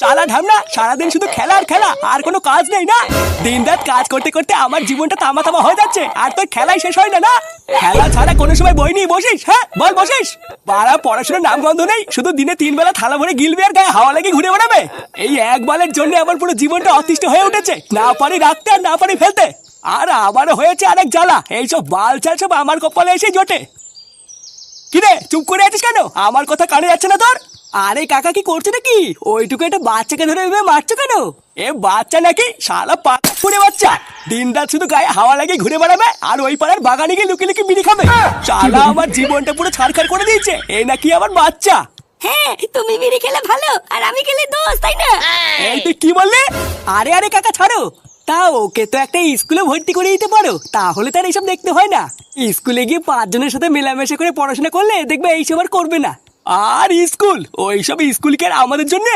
শালা ঢামনা, সারাদিন শুধু খেলা আর খেলা, আর কোনো কাজ নেই না? দিন রাত কাজ করতে করতে আমার জীবনটা তামা তামা হয়ে যাচ্ছে, আর তোর খেলাই শেষ হয় না না? খেলা ছাড়া কোনো সময় বই নিয়ে বসিস হ্যাঁ? বল, বসিস? পাড়া পড়াশোনার নাম গন্ধ নেই, শুধু দিনে তিন বেলা থালা ভরে গিলবে আর গায়ে হাওয়া ঘুরে বেড়াবে? এই এক বালের জন্য আমার পুরো জীবনটা অতিষ্ঠ হয়ে উঠেছে, না পারি রাখতে আর না পারি ফেলতে। আর আবারও হয়েছে আরেক জ্বালা, এইসব বাল চাল সব আমার কপালে এসে জোটে। কিরে চুপ করে আছিস কেন? আমার কথা কানে যাচ্ছে না তোর? আরে কাকা কি করছে নাকি? ওইটুকু একটা বাচ্চাকে ধরে ভেবে মারছো কেন? এ বাচ্চা নাকি শালা পাকা ফুড়ে বাচ্চা। দিন রাত শুধু গায়ে হাওয়া লাগে ঘুরে বেড়াবে আর ওই পাড়ার বাগানে গিয়ে লুকি লুকি বিড়ি খাবে। শালা আমার জীবনটা পুরো ছাড়খাড় করে দিয়েছে। এ নাকি আমার বাচ্চা। হ্যাঁ তুমি বিড়ি খেলে ভালো আর আমি খেলে দোষ তাই না? এই তুই কি বললি? আরে আরে কাকা ছাড়ো। তা ওকে তো একটা স্কুলে ভর্তি করে দিতে পারো। তাহলে তার এইসব দেখতে হয় না। স্কুলে গিয়ে পাঁচজনের সাথে মেলামেশা করে পড়াশোনা করলে দেখবে এইসব আর করবে না। আর স্কুল? ওইসব স্কুল আমাদের জন্য?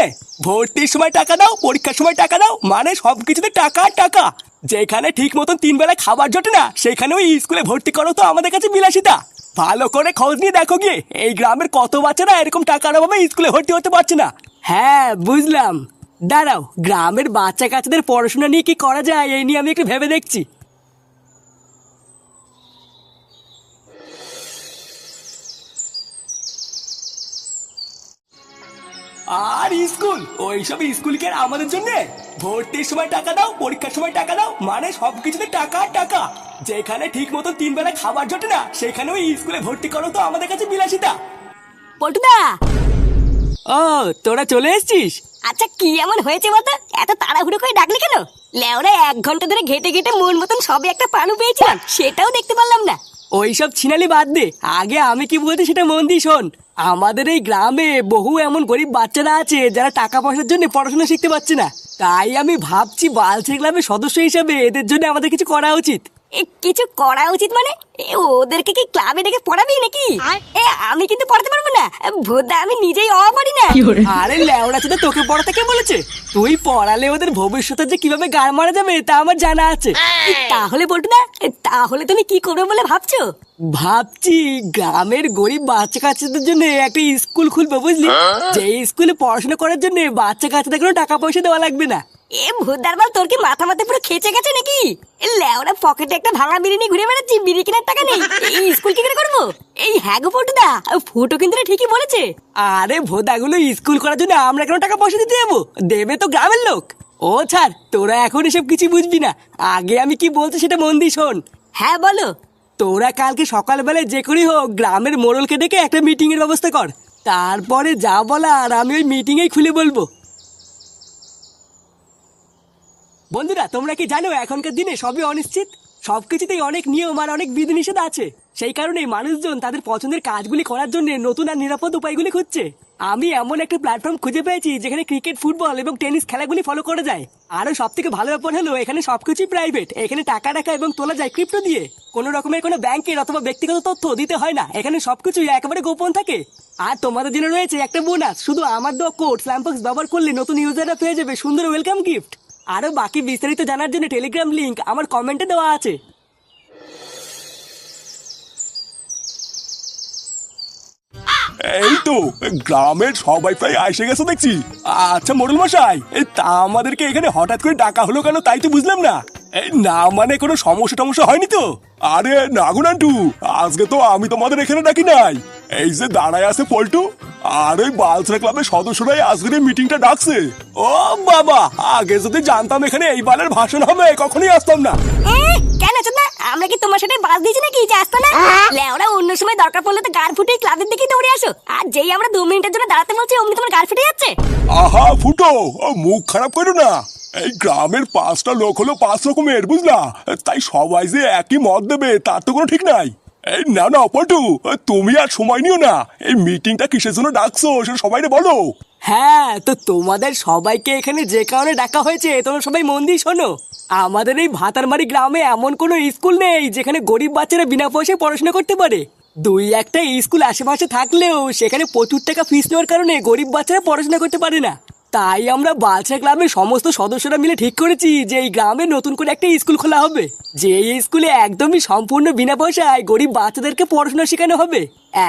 ভর্তির সময় টাকা দাও, পরীক্ষার সময় টাকা দাও মানে সবকিছুতে টাকা আর টাকা। যেখানে ঠিক মতন তিন বেলা খাবার জোটে না সেখানে ওই স্কুলে ভর্তি করো তো আমাদের কাছে বিলাসিতা। ভালো করে খোঁজ নিয়ে দেখো গিয়ে, এই গ্রামের কত বাচ্চারা এরকম টাকার অভাবে স্কুলে ভর্তি হতে পারছে না। হ্যাঁ বুঝলাম। দাঁড়াও, গ্রামের বাচ্চা কাচ্চাদের পড়াশোনা নিয়ে কি করা যায়? এই নিয়ে আমি একটু ভেবে দেখছি। আর স্কুল? ওইসব স্কুল কি আমাদের জন্য? ভর্তির সময় টাকা দাও, পরীক্ষার সময় টাকা দাও মানে সবকিছুতে টাকা টাকা। যেখানে ঠিক মতো তিন বেলা খাবার জোটে না সেখানে ওই স্কুলে ভর্তি করো তো আমাদের কাছে বিলাসিতা। পটুদা ও তোরা চলে এসেছিস? আচ্ছা কি এমন হয়েছে বলতো? এত তাড়াহুড়ো করে ডাকলি কেন? লেওরা এক ঘণ্টা ধরে ঘেটে ঘেটে মন মতন সবে একটা পানু পেয়েছিলাম সেটাও দেখতে পারলাম না। ওইসব ছিনালি বাদ দে আগে আমি কি বলতে সেটা মন দিয়ে শোন। আমাদের এই গ্রামে বহু এমন গরিব বাচ্চারা আছে যারা টাকা পয়সার জন্য পড়াশোনা শিখতে পারছে না। তাই আমি ভাবছি বালছে ক্লাবের সদস্য হিসেবে এদের জন্য আমাদের কিছু করা উচিত। কিছু করা উচিত মানে? ওদেরকে কি ক্লাবে ডেকে পড়াবি নাকি? আমি কিন্তু পড়াতে পারব না। ভোদা আমি নিজেই অ পারি না আরে লেওড়া তো তোকে পড়াতে কে বলেছে? তুই পড়ালে ওদের ভবিষ্যতে যে কীভাবে গান মারা যাবে তা আমার জানা আছে। তাহলে বলতো না তাহলে তুমি কি করবে বলে ভাবছ? ভাবছি গ্রামের গরিব বাচ্চা কাচ্চাদের জন্য একটা স্কুল খুলবো বুঝলি? যে স্কুলে পড়াশোনা করার জন্য বাচ্চা কাচ্চাদের কোনো টাকা পয়সা দেওয়া লাগবে না। এ ভূতদার বাল তোর কি মাথা মাথা পুরো খেচে গেছে নাকি? এ লেওরা পকেটে একটা ভাঙা বিড়ি নিয়ে ঘুরে বেড়াচ্ছি বিড়ি কেনার টাকা নেই। এই স্কুল কি করে করব? এই হ্যাঁ গো পটুদা ফুটো কিন্তু ঠিকই বলেছে। আরে ভোদাগুলো স্কুল করার জন্য আমরা কেন টাকা পয়সা দিতে যাব? দেবে তো গ্রামের লোক। ও ছাড় তোরা এখন এসব কিছু বুঝবি না। আগে আমি কি বলছি সেটা মন দিয়ে শোন। হ্যাঁ বলো। তোরা কালকে সকালবেলায় যে করেই হোক গ্রামের মোড়লকে ডেকে একটা মিটিং এর ব্যবস্থা কর। তারপরে যা বলার আমি ওই মিটিং এই খুলে বলব। বন্ধুরা, তোমরা কি জানো, এখনকার দিনে সবই অনিশ্চিত? সবকিছুতেই অনেক নিয়ম আর অনেক বিধিনিষেধ আছে। সেই কারণে মানুষজন তাদের পছন্দের কাজগুলি করার জন্য নতুন আর নিরাপদ উপায়গুলি খুঁজছে। আমি এমন একটা প্ল্যাটফর্ম খুঁজে পেয়েছি, যেখানে ক্রিকেট, ফুটবল এবং টেনিস খেলাগুলি ফলো করা যায়। আরও সব থেকে ভালো ব্যাপার হলো, এখানে সবকিছুই প্রাইভেট এখানে টাকা রাখা এবং তোলা যায় ক্রিপ্টো দিয়ে। কোনো রকমের কোনো ব্যাংকের অথবা ব্যক্তিগত তথ্য দিতে হয় না। এখানে সবকিছুই একেবারে গোপন থাকে। আর তোমাদের জন্য রয়েছে একটা বোনাস শুধু আমার দেওয়া কোড স্ল্যাম্পক্স ব্যবহার করলে নতুন ইউজাররা পেয়ে যাবে সুন্দর ওয়েলকাম গিফট আরও বাকি বিস্তারিত জানার জন্য টেলিগ্রাম লিংক আমার কমেন্টে দেওয়া আছে। এই তো গ্রামের সবাই প্রায় এসে গেছে দেখছি। আচ্ছা মোড়ল মশাই এই তা আমাদেরকে এখানে হঠাৎ করে ডাকা হলো কেন তাই তো বুঝলাম না। না মানে কোনো সমস্যা টমস্যা হয়নি তো? আরে, না গো আজকে তো আমি তোমাদের এখানে ডাকি নাই। এই যে দাঁড়ায় আছে পল্টু আর ওই বালসরা ক্লাবের সদস্যরাই আজকের এই মিটিংটা ডাকছে। ও বাবা আগে যদি জানতাম এখানে এই বালের ভাষণ হবে কখনোই আসতাম না। কেন চোদনা আমরা কি তোমার সাথে বাস দিয়েছি নাকি? যে আসতো না? লেওরা অন্য সময় দরকার পড়লে তো গার ফুটে ক্লাবের দিকে দৌড়ে আসো। আর যেই আমরা দু মিনিটের জন্য দাঁড়াতে বলছি অমনি তোমার গার ফুটে যাচ্ছে। আহা ফুটো ও, মুখ খারাপ করো না। এই গ্রামের পাঁচটা লোক হলো পাঁচ রকমের বুঝলা? তাই সবাই যে একই মত দেবে তার তো কোনো ঠিক নাই। এই, না না পটু তুমি আর সময় নিও না। এই মিটিংটা কিসের জন্য ডাকছো, সেটা বলো। হ্যাঁ তো তোমাদের সবাইকে এখানে যে কারণে ডাকা হয়েছে, তোমরা সবাই মন দিয়ে শোনো। আমাদের এই ভাতারমারি গ্রামে এমন কোনো স্কুল নেই, যেখানে গরিব বাচ্চারা বিনা পয়সায় পড়াশোনা করতে পারে। দুই একটা স্কুল আশেপাশে থাকলেও সেখানে প্রচুর টাকা ফিস নেওয়ার কারণে গরিব বাচ্চারা পড়াশোনা করতে পারে না। তাই আমরা বালছা ক্লাবের সমস্ত সদস্যরা মিলে ঠিক করেছি যে এই গ্রামে নতুন করে একটা স্কুল খোলা হবে। যে এই স্কুলে একদমই সম্পূর্ণ বিনা পয়সায় গরিব বাচ্চাদেরকে পড়াশোনা শেখানো হবে।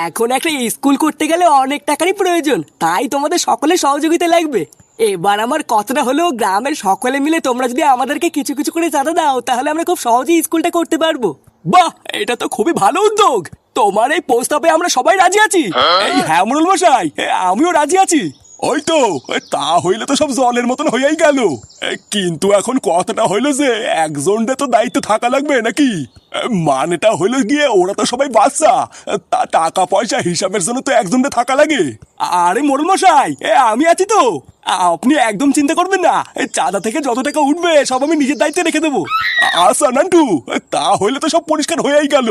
এখন একটা স্কুল করতে গেলে অনেক টাকারই প্রয়োজন। তাই তোমাদের সকলের সহযোগিতা লাগবে। এবার আমার কথাটা হলো গ্রামের সকলে মিলে তোমরা যদি আমাদেরকে কিছু কিছু করে চাঁদা দাও তাহলে আমরা খুব সহজেই স্কুলটা করতে পারব। বাহ এটা তো খুবই ভালো উদ্যোগ। তোমার এই প্রস্তাবে আমরা সবাই রাজি আছি। এই হ্যাঁ মোড়ল মশাই এ, আমিও রাজি আছি। ওই তো তা হইলে তো সব জলের মতন হইয়াই গেল। কিন্তু এখন কথাটা হইল যে তো দায়িত্ব থাকা লাগবে নাকি? মানেটা গিয়ে ওরা তো সবাই বাচ্চা তা টাকা পয়সা হিসাবের জন্য তো থাকা লাগে। আরে মোড়ল মশাই আমি আছি তো। আপনি একদম চিন্তা করবেন না চাঁদা থেকে যত টাকা উঠবে, সব আমি নিজের দায়িত্বে রেখে দেবো। আচ্ছা নান্টু তা হইলে তো সব পরিষ্কার হয়েই গেল।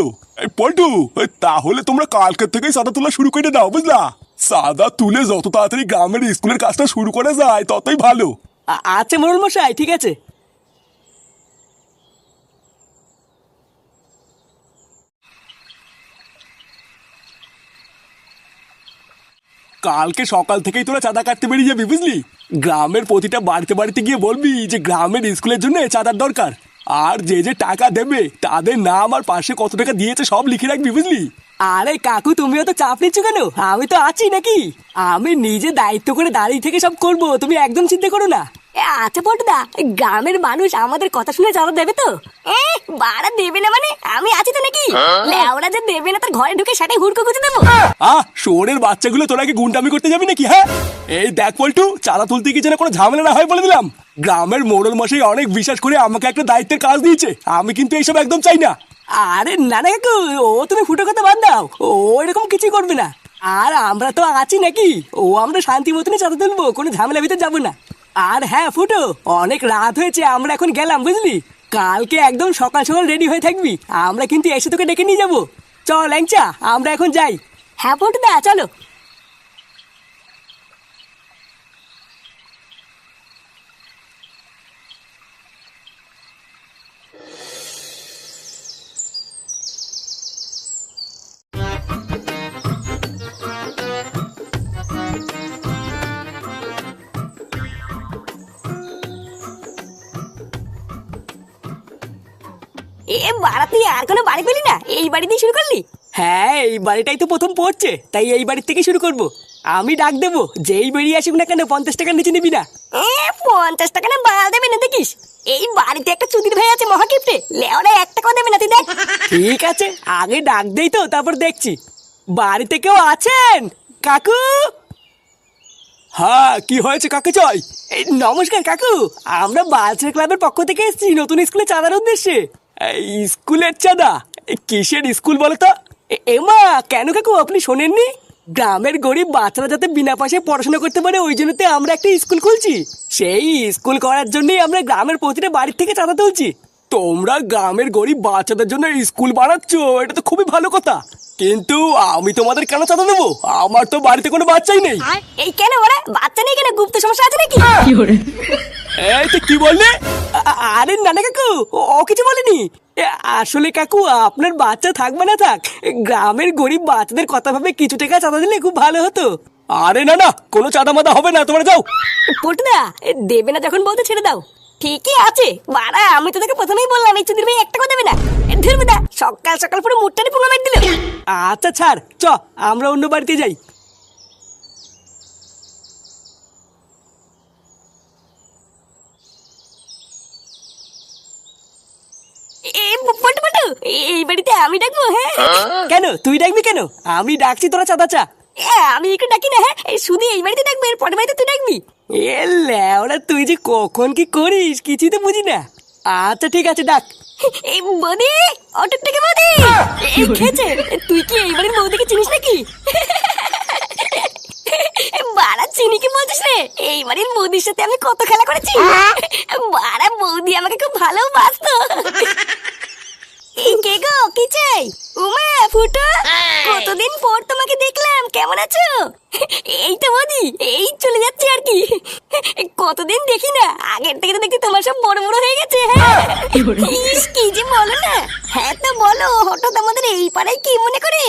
পল্টু তাহলে তোমরা কালকের থেকেই সাদা তোলা শুরু করে দাও, বুঝলা? সাদা তুলে যত তাড়াতাড়ি গ্রামের স্কুলের কাজটা শুরু করে যায় ততই ভালো। আ- আচ্ছা মোড়ল মশাই ঠিক আছে। কালকে সকাল থেকেই তোরা চাঁদা কাটতে বেরিয়ে যাবি বুঝলি? গ্রামের প্রতিটা বাড়িতে বাড়িতে গিয়ে বলবি যে গ্রামের স্কুলের জন্য চাঁদার দরকার। আর যে যে টাকা দেবে তাদের নাম আর পাশে কত টাকা দিয়েছে সব লিখে রাখবি বুঝলি? আরে কাকু তুমিও তো চাপ নিচ্ছ কেন? আমি তো আছি নাকি? আমি নিজে দায়িত্ব করে দাঁড়িয়ে থেকে সব করব তুমি একদম চিন্তা করো না। এ, আচ্ছা পটুদা গ্রামের মানুষ আমাদের কথা শুনে চাঁদা দেবে তো? এ বাড়া দেবে না মানে? আমি আছি তো নাকি? লেওরা যে দেবে না তার ঘরে ঢুকে সেটাই হুড়কো গুঁজে দেবো। আহ শোরের বাচ্চাগুলো তোরা কি গুন্ডামি করতে যাবি নাকি হ্যাঁ? এই দেখ পল্টু চাঁদা তুলতে কি যেন কোনো ঝামেলা না হয় বলে দিলাম। গ্রামের মোড়ল মশাই অনেক বিশ্বাস করে আমাকে একটা দায়িত্বের কাজ দিয়েছে। আমি কিন্তু এইসব একদম চাই না। আরে না না কাকু, ও তুমি ফুটো কথা বাদ দাও। ও এরকম কিছুই করবে না। আর আমরা তো আছি নাকি? ও আমরা শান্তি মতনই চাঁদা তুলবো, কোনো ঝামেলা ভিতরে যাব না। আর হ্যাঁ ফুটো, অনেক রাত হয়েছে, আমরা এখন গেলাম, বুঝলি? কালকে একদম সকাল সকাল রেডি হয়ে থাকবি। আমরা কিন্তু এসে তোকে ডেকে নিয়ে যাব। চল, ল্যাংচা, আমরা এখন যাই। হ্যাঁ পটুদা চলো। বাড়া তুই আর কোনো বাড়ি পেলি না? এই বাড়ি দিয়ে শুরু করলি? হ্যাঁ এই বাড়িটাই তো প্রথম পড়ছে তাই এই বাড়ির থেকে শুরু করব। আমি ডাক দেবো যেই বেরিয়ে আসুক না কেন পঞ্চাশ টাকার নিচে নিবি না। এ পঞ্চাশ টাকা না বাড়া দেবে না দেখিস? এই বাড়িতে একটা চুদির ভাই আছে মহাকিপ্টে। লেওরা এক টাকাও দেবে না তুই দেখ। ঠিক আছে আগে ডাক দেই তো তারপর দেখছি। বাড়িতে কেউ আছেন? কাকু? হ্যাঁ কি হয়েছে কাকু চয় এই নমস্কার কাকু আমরা বালচার ক্লাবের পক্ষ থেকে এসেছি নতুন স্কুলে চাঁদার উদ্দেশ্যে। স্কুলের চাঁদা? কিসের স্কুল বলো তো এমা, কেন কাকু আপনি শোনেননি? গ্রামের গরিব বাচ্চারা যাতে বিনা পয়সায় পড়াশোনা করতে পারে, ওই জন্যতে আমরা একটা স্কুল খুলছি। সেই স্কুল করার জন্যই আমরা গ্রামের প্রতিটা বাড়ির থেকে চাঁদা তুলছি। তোমরা গ্রামের গরিব বাচ্চাদের জন্য স্কুল বানাচ্ছ, এটা তো খুবই ভালো কথা। কিন্তু আমি তোমাদের কেন চাঁদা দেবো? আমার তো বাড়িতে কোনো বাচ্চাই নেই। এই কেন ওরা বাচ্চা নেই কেন গুপ্ত সমস্যা আছে নাকি? এই তো কি বললে? আরে নানা কাকু ও কিছু বলেনি। আসলে কাকু আপনার বাচ্চা থাকবে না থাক গ্রামের গরিব বাচ্চাদের কথা ভাবে কিছু টাকা চাঁদা দিলে খুব ভালো হতো। আরে না না কোনো চাঁদা মাদা হবে না তোমরা যাও। পটুদা এ দেবে না যখন বলতে ছেড়ে দাও। ঠিকই আছে। বাড়া আমি তো তোকে প্রথমেই বললাম এই চুদির ভাই এক টাকা দেবে না। ধরবে দা সকাল সকাল পুরো মুটটানি পুঙ্গা মেরে দিল। আচ্ছা ছাড়। চ আমরা অন্য বাড়িতে যাই। এই বাড়িতে আমি ডাকবো হ্যাঁ? কেন? তুই ডাকবি কেন? আমি ডাকছি তোরা চাঁদা চা। আমি একটু ডাকি না হ্যাঁ? এই শুধু এই বাড়িতে ডাকবো এর পরের বাড়িতে তুই ডাকবি। এ ল্যাওড়া তুই যে কখন কি করিস কিছুই তো বুঝি না। আচ্ছা ঠিক আছে ডাক এই বৌদি অটোর থেকে বৌদি? এই খেয়েছে? তুই কি এই বাড়ির বৌদিকে চিনিস নাকি? বাড়া চিনি কি বলছিস রে? এই বাড়ির বৌদির সাথে আমি কত খেলা করেছি? বাড়া বৌদি আমাকে খুব ভালোবাসতো। কে গো কি চাই? উমা ফুটো কতদিন পর তোমাকে দেখলাম কেমন আছো? এই তো বদি এই চলে যাচ্ছে আর কি। কতদিন দেখি না আগের থেকে তো দেখছি তোমার সব বড় বড় হয়ে গেছে হ্যাঁ? কি যে বলো না। হ্যাঁ তো বলো হঠাৎ আমাদের এই পাড়ায় কি মনে করে?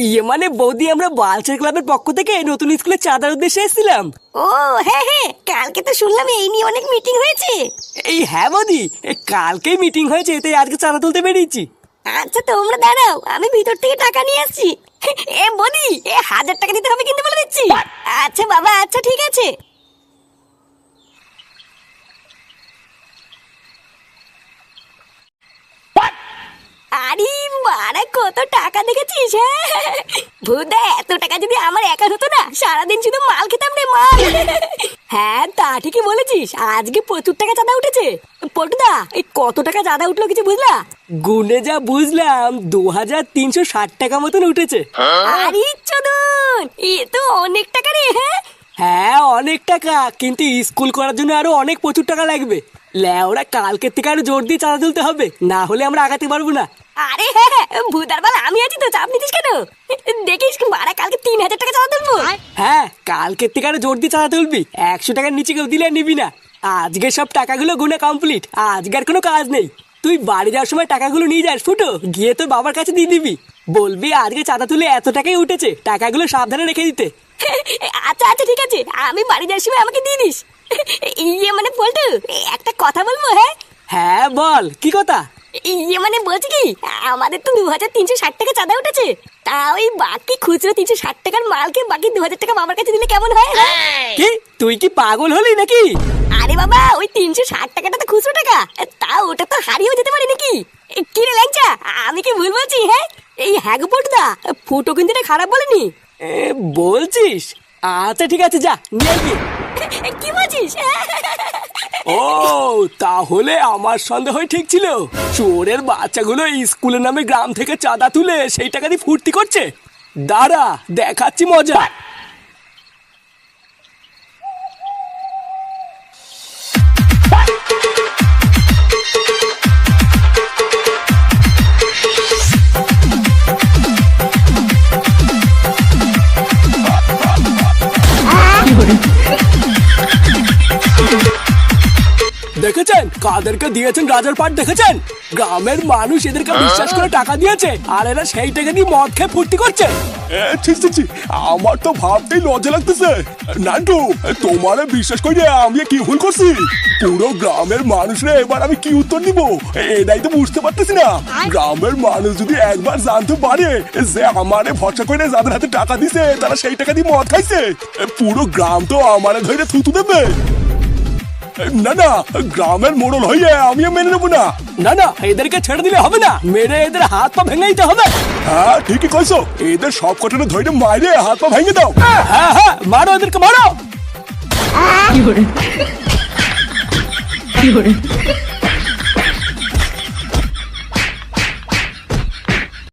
ইয়ে মানে বৌদি আমরা বালচার ক্লাবের পক্ষ থেকে নতুন স্কুলে চাঁদার উদ্দেশ্যে এসেছিলাম। ও হ্যাঁ হ্যাঁ কালকে তো শুনলাম এই নিয়ে অনেক মিটিং হয়েছে। এই হ্যাঁ বৌদি এ, কালকেই মিটিং হয়েছে তাই আজকে চাঁদা তুলতে বেরিয়েছি। আচ্ছা তোমরা দাঁড়াও আমি ভিতর থেকে টাকা নিয়ে আসছি। এ বদি এ হাজার টাকা দিতে হবে কিন্তু বলে দিচ্ছি। আচ্ছা বাবা আচ্ছা ঠিক আছে। আরে মারা কত টাকা দেখেছিস হ্যাঁ? ভুদা এত টাকা যদি আমার একা হতো না সারাদিন শুধু মাল খেতাম রে মাল। হ্যাঁ তা ঠিকই বলেছিস আজকে প্রচুর টাকা চাঁদা উঠেছে। পটুদা এই কত টাকা চাঁদা উঠল কিছু বুঝলা? গুনে যা বুঝলাম দু হাজার তিনশো ষাট টাকা মতন উঠেছে। আরে চোদন এ তো অনেক টাকা রে হ্যাঁ? হ্যাঁ অনেক টাকা কিন্তু স্কুল করার জন্য আরও অনেক প্রচুর টাকা লাগবে। ল্যাওরা কালকের থেকে আরও জোর দিয়ে চাঁদা তুলতে হবে না হলে আমরা আগাতে পারব না। আরে হ্যাঁ হ্যাঁ ভূতার বাল আমি আছি তো চাপ নিতিস কেন? দেখিস মারা কালকে তিন হাজার টাকা চাঁদা তুলবো? হ্যাঁ কালকের থেকে আরও জোর দিয়ে চাঁদা তুলবি একশো টাকার নিচে কেউ দিলে নিবি না। আজকে সব টাকাগুলো গুনে কমপ্লিট আজকে আর কোনো কাজ নেই। তুই বাড়ি যাওয়ার সময় টাকাগুলো নিয়ে যাস ফুটো। গিয়ে তোর বাবার কাছে দিয়ে দিবি। বলবি আজকে চাঁদা তুলে এত টাকাই উঠেছে টাকাগুলো সাবধানে রেখে দিতে। আচ্ছা আচ্ছা ঠিক আছে। আমি বাড়ি যাওয়ার সময় আমাকে দিয়ে দিস। ইয়ে মানে বলতো একটা কথা বলব হ্যাঁ? হ্যাঁ বল। কি কথা? ইয়ে মানে বলছি কি আমাদের তো দু হাজার তিনশো ষাট টাকা চাঁদা উঠেছে। তা ওই বাকি খুচরো তিনশো ষাট টাকার মালকে বাকি দু হাজার টাকা বাবার কাছে দিলে কেমন হয় হ্যাঁ? কি? তুই কি পাগল হলি নাকি? আরে বাবা ওই তিনশো ষাট টাকাটা তো খুচরো টাকা। তা ওটা তো হারিয়েও যেতে পারে নাকি? এ, কি রে ল্যাংচা আমি কি ভুল বলছি হ্যাঁ? এই হ্যাগপট দা ফুটো কিন্তু এটা খারাপ বলেনি। বলছিস? আচ্ছা ঠিক আছে যা নিয়ে কি বলছিস? ও তাহলে আমার সন্দেহ ঠিক ছিল। চোরের বাচ্চাগুলো স্কুলের নামে গ্রাম থেকে চাঁদা তুলে সেই টাকা দিয়ে ফুর্তি করছে। দাঁড়া দেখাচ্ছি মজা। দেখেছেন? কাদেরকে দিয়েছেন রাজার পাট দেখেছেন? গ্রামের মানুষ এদেরকে বিশ্বাস করে টাকা দিয়েছে আর এরা সেই টাকা দিয়ে মদ খেয়ে ফুর্তি করছে। এ, ছি, ছি, ছি, আমার তো ভাবতেই লজ্জা লাগতেছে। নান্টু তোমার বিশ্বাস করে আমি কি ভুল করছি? পুরো গ্রামের মানুষরা এবার আমি কি উত্তর দিব? এটাই তো বুঝতে পারতেছি না। গ্রামের মানুষ যদি একবার জানতে পারে যে আমারে ভরসা করে যাদের হাতে টাকা দিছে তারা সেই টাকা দিয়ে মদ খাইছে। পুরো গ্রাম তো আমারে ধরে থুতু দেবে। না না গ্রামের মোড়ল যায় আমিও মেনে নেব না। না না এদেরকে ছেড়ে দিলে হবে না। মেরে এদের হাত পা ভেঙে দিতে হবে। হ্যাঁ ঠিকই কইছো। এদের সব কটানো ধরে মাইরে হাত পা ভেঙে দাও। হ্যাঁ, হ্যাঁ হ্যাঁ মারো এদেরকে মারো। কি করে? কি করে?